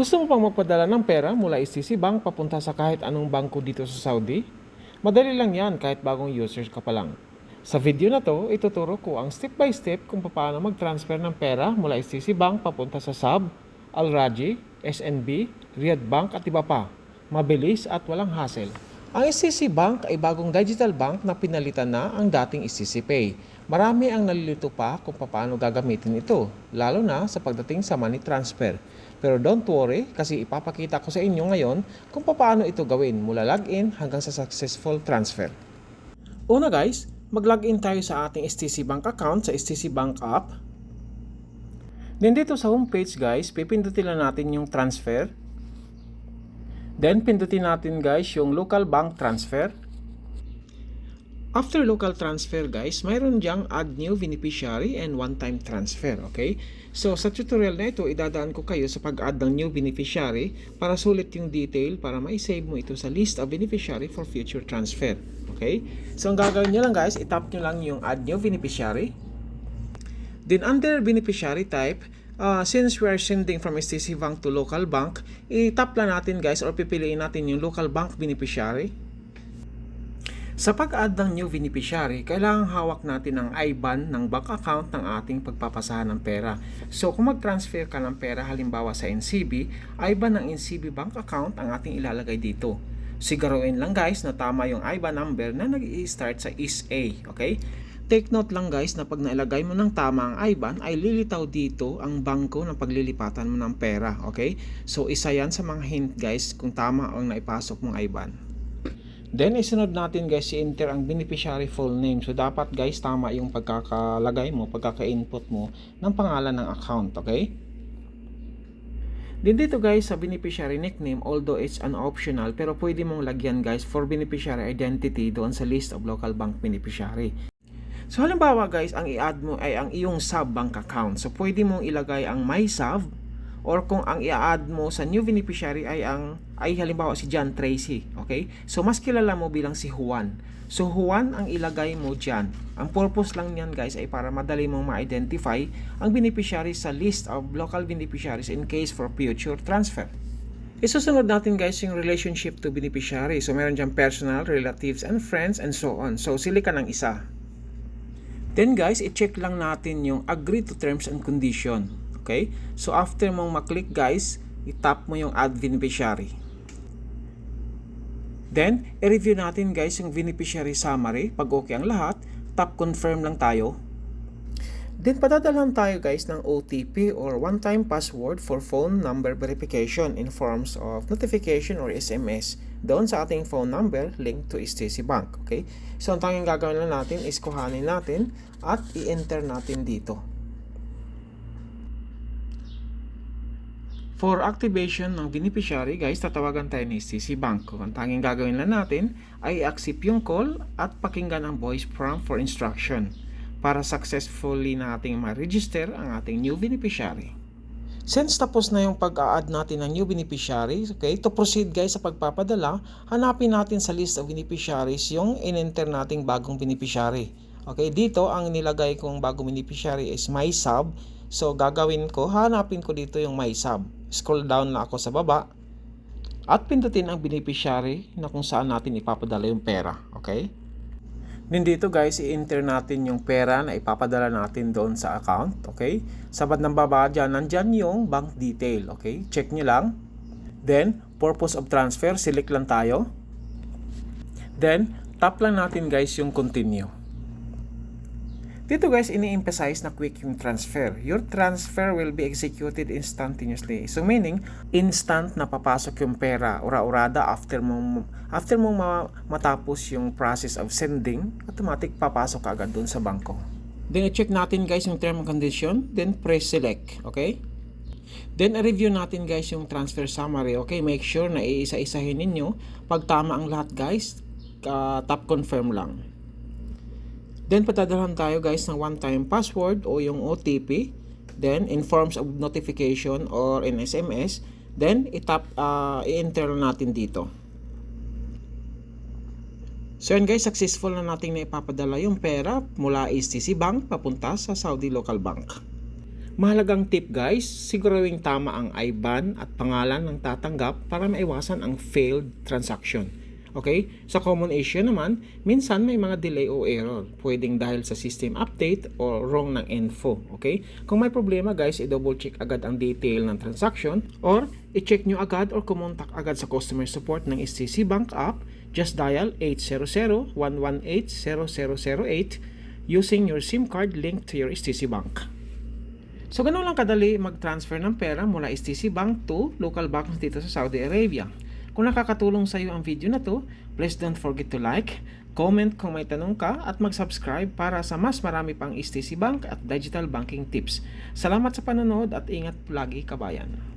Gusto mo pang magpadala ng pera mula STC Bank papunta sa kahit anong bangko dito sa Saudi? Madali lang yan kahit bagong users ka pa lang. Sa video na to, ituturo ko ang step by step kung paano mag-transfer ng pera mula STC Bank papunta sa SAB, Al Raji, SNB, Riyadh Bank at iba pa. Mabilis at walang hassle. Ang SCC Bank ay bagong digital bank na pinalitan na ang dating SCC Pay. Marami ang nalilito pa kung paano gagamitin ito, lalo na sa pagdating sa money transfer. Pero don't worry kasi ipapakita ko sa inyo ngayon kung paano ito gawin mula login hanggang sa successful transfer. Una guys, mag-login tayo sa ating STC Bank account sa STC Bank app. Then dito sa homepage guys, pipindutin lang natin yung transfer. Then pindutin natin guys yung local bank transfer. After local transfer guys, mayroon diyang add new beneficiary and one-time transfer, okay? So sa tutorial na ito, idadaan ko kayo sa pag-add ng new beneficiary para sulit yung detail para ma-save mo ito sa list of beneficiary for future transfer, okay? So ang gagawin nyo lang guys, itap nyo lang yung add new beneficiary. Then under beneficiary type, uh, since we are sending from STC Bank to local bank, i-tap lang natin guys or pipiliin natin yung local bank beneficiary. Sa pag-add ng new beneficiary, kailangan hawak natin ang IBAN ng bank account ng ating pagpapasahan ng pera. So kung mag-transfer ka ng pera halimbawa sa NCB, IBAN ng NCB bank account ang ating ilalagay dito. Siguruin lang guys na tama yung IBAN number na nag-i-start sa ISA, okay? Take note lang guys na pag nailagay mo ng tama ang IBAN ay lilitaw dito ang bangko ng paglilipatan mo ng pera, okay? So isa yan sa mga hint guys kung tama ang naipasok mong IBAN. Then isunod natin guys i-enter ang beneficiary full name. So dapat guys tama yung pagkakalagay mo, pagkaka-input mo ng pangalan ng account, okay? Din dito guys sa beneficiary nickname, although it's an optional, pero pwede mong lagyan guys for beneficiary identity doon sa list of local bank beneficiary. So halimbawa guys, ang i-add mo ay ang iyong sub bank account. So pwede mong ilagay ang my sub or kung ang i-add mo sa new beneficiary ay ang ay halimbawa si John Tracy, okay? So mas kilala mo bilang si Juan. So Juan ang ilagay mo diyan. Ang purpose lang niyan guys ay para madali mong ma-identify ang beneficiary sa list of local beneficiaries in case for future transfer. Isusunod natin guys yung relationship to beneficiary. So meron diyang personal, relatives, and friends, and so on. So sili ka ng isa. Then guys, i-check lang natin yung agree to terms and condition. Okay? So after mong maklik guys, i-tap mo yung add beneficiary. Then, i-review natin guys yung beneficiary summary. Pag okay ang lahat, tap confirm lang tayo. Then, padadalan tayo guys ng OTP or one-time password for phone number verification in forms of notification or SMS doon sa ating phone number linked to STC Bank. Okay? So, ang tanging gagawin lang natin is kuhanin natin at i-enter natin dito. For activation ng beneficiary, guys, tatawagan tayo ni STC Bank. Ang tanging gagawin lang natin ay i-accept yung call at pakinggan ang voice prompt for instruction para successfully nating ma-register ang ating new beneficiary. Since tapos na yung pag-a-add natin ng new beneficiaries, okay, to proceed guys sa pagpapadala, hanapin natin sa list of beneficiaries yung in-enter nating bagong beneficiary. Okay, dito ang nilagay kong bagong beneficiary is my sub. So gagawin ko, hanapin ko dito yung my sub. Scroll down na ako sa baba at pindutin ang beneficiary na kung saan natin ipapadala yung pera. Okay? Then dito guys, i-enter natin yung pera na ipapadala natin doon sa account. Okay? Sa ng baba dyan, nandyan yung bank detail. Okay? Check nyo lang. Then, purpose of transfer, select lang tayo. Then, tap lang natin guys yung continue. Dito guys, ini-emphasize na quick yung transfer. Your transfer will be executed instantaneously. So meaning, instant na papasok yung pera, ura-urada after mong, after mong ma- matapos yung process of sending, automatic papasok agad dun sa bangko. Then i-check natin guys yung term and condition, then press select, okay? Then i-review natin guys yung transfer summary, okay? Make sure na iisa-isahin ninyo. Pag tama ang lahat guys, uh, tap confirm lang. Then patadalhan tayo guys ng one-time password o yung OTP. Then in forms of notification or in SMS. Then itap uh, i-enter natin dito. So yan guys, successful na nating na ipapadala yung pera mula STC Bank papunta sa Saudi Local Bank. Mahalagang tip guys, sigurawing tama ang IBAN at pangalan ng tatanggap para maiwasan ang failed transaction. Okay? Sa common issue naman, minsan may mga delay o error. Pwedeng dahil sa system update o wrong ng info. Okay? Kung may problema guys, i-double check agad ang detail ng transaction or i-check nyo agad or kumontak agad sa customer support ng STC Bank app. Just dial 800-118-0008 using your SIM card linked to your STC Bank. So, ganun lang kadali mag-transfer ng pera mula STC Bank to local banks dito sa Saudi Arabia. Kung nakakatulong sa iyo ang video na to, please don't forget to like, comment kung may tanong ka at mag-subscribe para sa mas marami pang STC Bank at digital banking tips. Salamat sa panonood at ingat lagi kabayan.